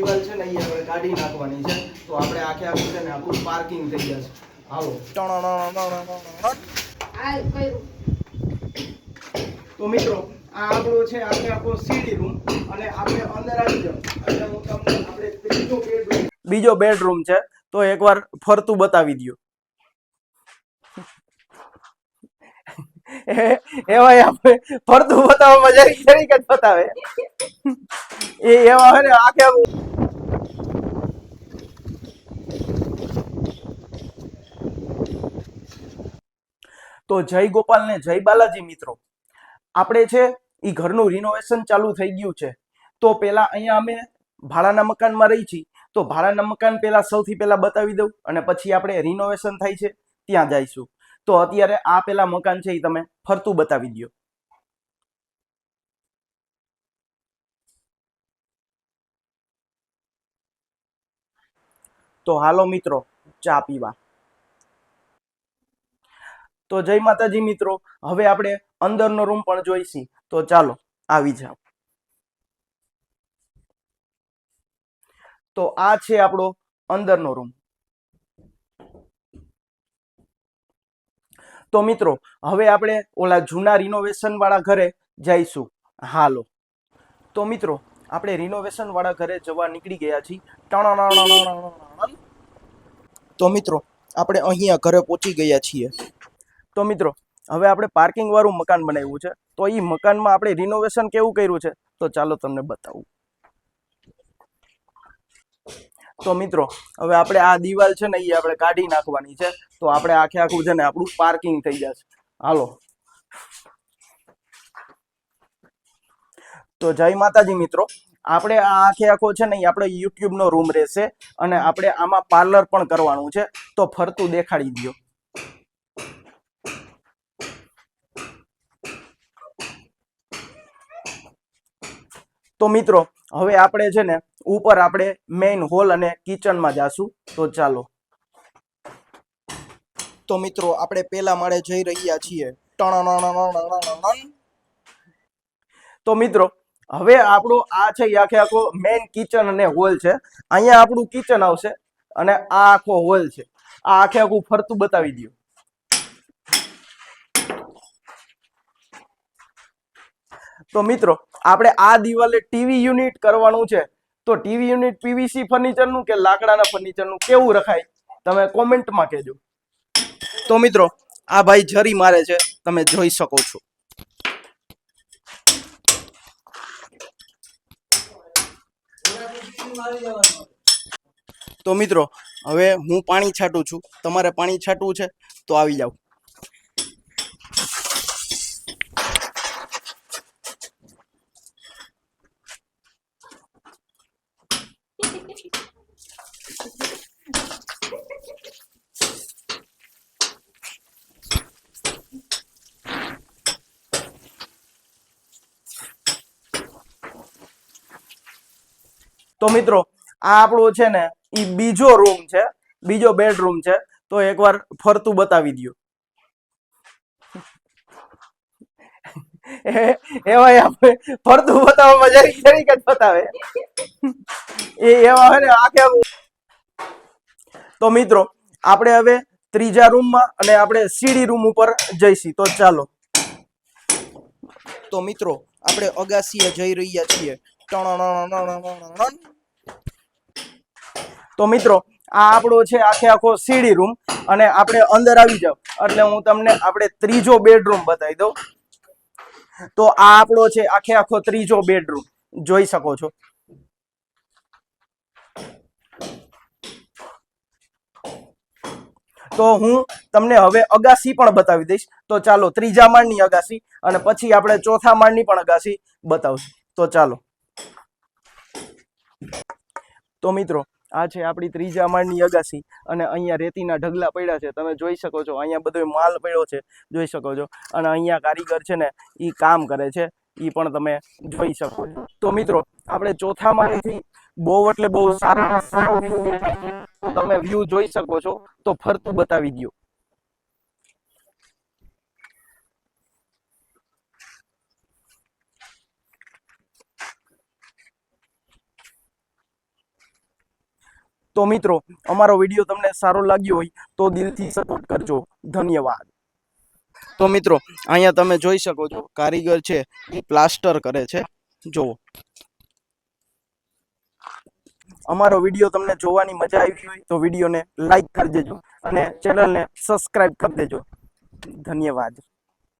દિવાલ છે ને એ આપણે કાઢી નાખવાની છે. તો આપણે આખે આખું છે ને આપણું પાર્કિંગ થઈ જશે. આવો તો મિત્રો આ આપણો છે આપણે આખો સીડી રૂમ અને આપણે અંદર આવી જાઓ. એટલે હું તમને આપણે ત્રીજો બેડરૂમ બીજો બેડરૂમ છે તો એકવાર ફરતું બતાવી દો એવાય આપણે ફરતું બતાવવામાં જરીક તરીકે જ બતાવે. એ એવા હોય ને, આખે તો જય ગોપાલ ને જય બાલાજી મિત્રો. આપણે છે એ ઘરનું રિનોવેશન ચાલુ થઈ ગયું છે. તો પેલા અહીંયા અમે ભાડાના મકાનમાં રહી છીએ તો ભાડાના મકાન પેલા સૌથી પહેલા બતાવી દઉં અને પછી આપણે રિનોવેશન થાય છે, ત્યાં જઈશું. તો અત્યારે આ પેલા મકાન છે એ તમે ફરતું બતાવી દો તો હાલો મિત્રો, ચા પીવા. તો જય માતાજી મિત્રો, હવે આપણે અંદરનો રૂમ પણ જોઈશી. તો ચાલો, આવી જાઓ. તો આ છે આપણો અંદરનો રૂમ. તો મિત્રો, હવે આપણે ઓલા જૂના રિનોવેશનવાળા ઘરે જઈશું. હાલો. તો મિત્રો, આપણે રિનોવેશનવાળા ઘરે જવા નીકળી ગયા છીએ. તો મિત્રો, આપણે અહીંયા ઘરે પહોંચી ગયા છીએ. તો મિત્રો, હવે આપણે પાર્કિંગવાળું મકાન બનાવ્યું છે. તો એ મકાનમાં આપણે રિનોવેશન કેવું કર્યું છે? તો ચાલો તમને બતાવું. તો મિત્રો, હવે આપણે આ દિવાલ છે ને એ આપણે કાઢી નાખવાની છે. તો આપણે આખે આખું છે ને આપણું પાર્કિંગ થઈ જશે. હાલો. તો જય માતાજી મિત્રો. આપણે આ આખે આખો છે ને આપણે યુટ્યુબ નો રૂમ રહેશે અને આપણે આમાં પાર્લર પણ કરવાનું છે. તો ફરતું દેખાડી દો તો મિત્રો, હવે આપણે છે ને ઉપર આપણે મેઇન હોલ અને કિચનમાં જાશું. તો ચાલો. તો મિત્રો, આપણે પેલા માળે જઈ રહ્યા છીએ. તો મિત્રો, હવે આપણો આ છે આખે આખો મેઇન કિચન અને હોલ છે. અહીંયા આપણું કિચન આવશે અને આ આખો હોલ છે. આ આખે આખું ફરતું બતાવી દો તો મિત્રો, આપણે આ દિવાલે ટીવી યુનિટ કરવાનું છે. તો ટીવી યુનિટ પીવીસી ફર્નિચરનું કે લાકડાના ફર્નિચરનું કેવું રખાય? તમે કોમેન્ટમાં કહેજો. તો મિત્રો, આ ભાઈ જરી મારે છે, તમે જોઈ શકો છો. તો મિત્રો, હવે હું પાણી છાંટું છું. તમારે પાણી છાંટવું છે, તો આવી જાઓ. તો મિત્રો, આ આપણો છે ને એ બીજો રૂમ છે, બીજો બેડરૂમ છે, તો એકવાર ફરતું બતાવી દો એવા તો મિત્રો, આપણે હવે ત્રીજા રૂમમાં અને આપણે સીડી રૂમ ઉપર જઈશી, તો ચાલો. તો મિત્રો, આપણે અગાસીએ જઈ રહ્યા છીએ. તો મિત્રો, આ આપણો છે આખે આખો સીડી રૂમ અને આપણે અંદર આવી જાવ એટલે હું તમને આપણે ત્રીજો બેડરૂમ બતાવી દઉં. તો આ આપણો છે આખે આખો ત્રીજો બેડરૂમ. જોઈ શકો છો. તો હું તમને હવે અગાસી પણ બતાવી દઈશ. તો ચાલો, ત્રીજા માળની અગાસી અને પછી આપણે ચોથા માળની પણ અગાસી બતાવશું. તો ચાલો. તો મિત્રો, આ છે આપણી ત્રીજા માળની અગાસી અને અહીંયા રેતીના ઢગલા પડ્યા છે. તમે જોઈ શકો છો, અહીંયા બધો માલ પડ્યો છે, જોઈ શકો છો. અને અહીંયા કારીગર છે ને એ કામ કરે છે એ પણ તમે જોઈ શકો છો. તો મિત્રો, આપણે ચોથા માળેથી બહુ એટલે બહુ સારા તમે વ્યૂ જોઈ શકો છો, તો ફરતું બતાવી દો તો મિત્રો, અમારો વીડિયો તમને સારો લાગ્યો હોય તો દિલથી સપોર્ટ કરજો. ધન્યવાદ. તો મિત્રો, અહીંયા તમે જોઈ શકો છો, કારીગર છે, એ પ્લાસ્ટર કરે છે. જુઓ. અમારો વીડિયો તમને જોવાની મજા આવી હોય તો વિડીયોને લાઈક કરી દેજો અને ચેનલને સબસ્ક્રાઇબ કરી દેજો. ધન્યવાદ.